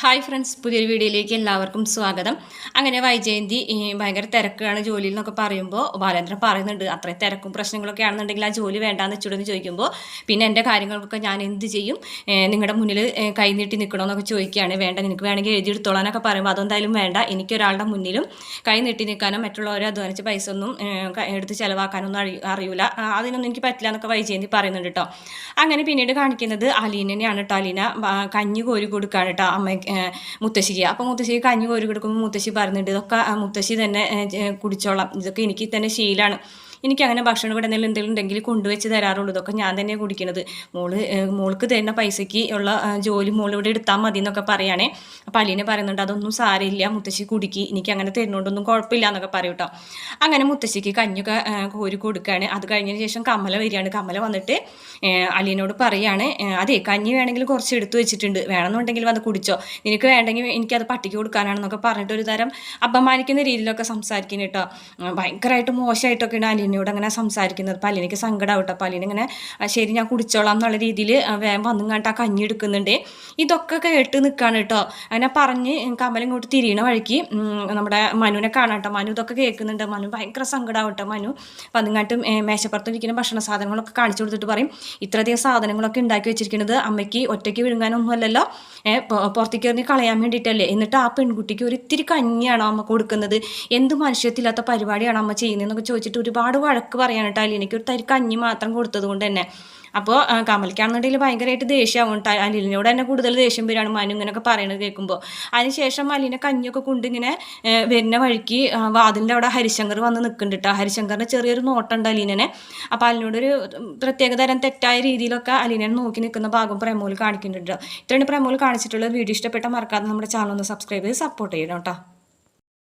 Hi friends പുതിയൊരു വീഡിയോയിലേക്ക് എല്ലാവർക്കും സ്വാഗതം. അങ്ങനെ വൈജയന്തി ഭയങ്കര തിരക്കാണ് ജോലിയിൽ എന്നൊക്കെ പറയുമ്പോൾ ബാലേന്ദ്രൻ പറയുന്നുണ്ട് അത്രയും തിരക്കും പ്രശ്നങ്ങളൊക്കെ ആണെന്നുണ്ടെങ്കിൽ ആ ജോലി വേണ്ടാന്ന് വെച്ചിടുന്ന് ചോദിക്കുമ്പോൾ പിന്നെ എന്റെ കാര്യങ്ങൾക്കൊക്കെ ഞാൻ എന്ത് ചെയ്യും? നിങ്ങളുടെ മുന്നിൽ കൈനീട്ടി നിൽക്കണമെന്നൊക്കെ ചോദിക്കുകയാണ്. വേണ്ട നിനക്ക് വേണമെങ്കിൽ എഴുതിയെടുത്തോളാനൊക്കെ പറയുമ്പോൾ അതെന്തായാലും വേണ്ട. എനിക്കൊരാളുടെ മുന്നിലും കൈ നീട്ടി നിൽക്കാനോ മറ്റുള്ളവരെ അധ്വാനിച്ച് പൈസ ഒന്നും എടുത്ത് ചിലവാക്കാനൊന്നും അറി അറിയില്ല അതിനൊന്നും എനിക്ക് പറ്റില്ല എന്നൊക്കെ വൈജയന്തി പറയുന്നുണ്ട് കേട്ടോ അങ്ങനെ പിന്നീട് കാണിക്കുന്നത് അലീനനെയാണ് കേട്ടോ അലീന കഞ്ഞി കോരി കൊടുക്കുകയാണ് കേട്ടോ അമ്മ ഏഹ് മുത്തശ്ശിക്ക്. അപ്പം മുത്തശ്ശിക്ക് കഞ്ഞി കോരി കൊടുക്കുമ്പോൾ മുത്തശ്ശി പറഞ്ഞിട്ട് ഇതൊക്കെ മുത്തശ്ശി തന്നെ കുടിച്ചോളാം. ഇതൊക്കെ എനിക്ക് തന്നെ ശീലമാണ് എനിക്ക് അങ്ങനെ ഭക്ഷണം ഇവിടെ എന്തെങ്കിലും എന്തെങ്കിലും ഉണ്ടെങ്കിൽ കൊണ്ടുവച്ച് തരാറുള്ളൂ. ഇതൊക്കെ ഞാൻ തന്നെ കുടിക്കുന്നത് മോൾ മോൾക്ക് തരുന്ന പൈസയ്ക്ക് ഉള്ള ജോലി മോൾ ഇവിടെ എടുത്താൽ മതി എന്നൊക്കെ പറയുകയാണേ അപ്പോൾ അലീനെ പറയുന്നുണ്ട് അതൊന്നും സാരമില്ല മുത്തശ്ശി കുടിക്ക്. എനിക്ക് അങ്ങനെ തരുന്നുണ്ടൊന്നും കുഴപ്പമില്ല എന്നൊക്കെ പറയും കേട്ടോ അങ്ങനെ മുത്തശ്ശിക്ക് കഞ്ഞൊക്കെ കോരി കൊടുക്കുകയാണ് അത് കഴിഞ്ഞതിന് ശേഷം കമല വരികയാണ്. കമല വന്നിട്ട് അലീനോട് പറയുകയാണ് അതെ കഞ്ഞി വേണമെങ്കിൽ കുറച്ച് എടുത്തു വെച്ചിട്ടുണ്ട്. വേണമെന്നുണ്ടെങ്കിൽ വന്ന് കുടിച്ചോ. നിനക്ക് വേണ്ടെങ്കിൽ എനിക്കത് പട്ടിക്ക് കൊടുക്കാനാണെന്നൊക്കെ പറഞ്ഞിട്ട് ഒരു തരം അപമാനിക്കുന്ന രീതിയിലൊക്കെ സംസാരിക്കുന്നു കേട്ടോ ഭയങ്കരമായിട്ട് മോശമായിട്ടൊക്കെയാണ് അലീനയോട് അങ്ങനെ സംസാരിക്കുന്നത് പല്ലിനൊക്കെ സങ്കടം ആവട്ടെ കേട്ടോ ഇങ്ങനെ ശരി ഞാൻ കുടിച്ചോളാം എന്നുള്ള രീതിയിൽ വേഗം വന്നും കണ്ടിട്ട് ആ കഞ്ഞി എടുക്കുന്നുണ്ട്. ഇതൊക്കെ കേട്ട് നിൽക്കുകയാണ് കേട്ടോ അങ്ങനെ പറഞ്ഞ് കമൽ ഇങ്ങോട്ട് തിരിയണ വഴിക്ക് നമ്മുടെ മനുവിനെ കാണാം കേട്ടോ മനു ഇതൊക്കെ കേൾക്കുന്നുണ്ട്. മനു ഭയങ്കര സങ്കടമാവട്ടെ മനു അതിങ്ങാട്ട് മേശപ്പുറത്ത് ഇരിക്കുന്ന ഭക്ഷണ സാധനങ്ങളൊക്കെ കാണിച്ചു കൊടുത്തിട്ട് പറയും ഇത്രയധികം സാധനങ്ങളൊക്കെ ഉണ്ടാക്കി വെച്ചിരിക്കുന്നത് അമ്മയ്ക്ക് ഒറ്റയ്ക്ക് വിഴുങ്ങാനൊന്നും അല്ലല്ലോ ഏ, പൊ- പുറത്തേക്ക് എറിഞ്ഞ് കളയാൻ വേണ്ടിയിട്ടല്ലേ എന്നിട്ട് ആ പെൺകുട്ടിക്ക് ഒരു ഇത്തിരി കഞ്ഞിയാണോ അമ്മ കൊടുക്കുന്നത്? എന്ത് മനുഷ്യത്തില്ലാത്ത പരിപാടിയാണ് അമ്മ ചെയ്യുന്നതെന്നൊക്കെ ചോദിച്ചിട്ട് ഒരുപാട് വഴക്ക് പറയാനിട്ട് അലീനയ്ക്ക്. ഒരു തരി കഞ്ഞി മാത്രം കൊടുത്തത് കൊണ്ട് തന്നെ. അപ്പോൾ കമലിക്കാണെന്നുണ്ടെങ്കിൽ ഭയങ്കരമായിട്ട് ദേഷ്യമാവും കേട്ടോ. അലീനയോട് തന്നെ കൂടുതൽ ദേഷ്യം വരികയാണ് മനു ഇങ്ങനെയൊക്കെ പറയണത് കേൾക്കുമ്പോൾ അതിനുശേഷം അലീന കഞ്ഞിയൊക്കെ കൊണ്ട് ഇങ്ങനെ വരുന്ന വഴിക്ക് വാതിലിന്റെ അവിടെ ഹരിശങ്കർ വന്ന് നിൽക്കുന്നുണ്ട് കേട്ടോ. ഹരിശങ്കറിന് ചെറിയൊരു നോട്ടുണ്ട് അലീനനെ. അപ്പോൾ അലിനോടൊരു പ്രത്യേക തരം തെറ്റായ രീതിയിലൊക്കെ അലീനനെ നോക്കി നിൽക്കുന്ന ഭാഗം പ്രമോൽ കാണിക്കുന്നുണ്ട് കേട്ടോ. ഇത്രയാണ് പ്രമോൽ കാണിച്ചിട്ടുള്ള വീഡിയോ ഇഷ്ടപ്പെട്ട മറക്കാതെ നമ്മുടെ ചാനൽ ഒന്ന് സബ്സ്ക്രൈബ് ചെയ്ത് സപ്പോർട്ട് ചെയ്യണം കേട്ടോ.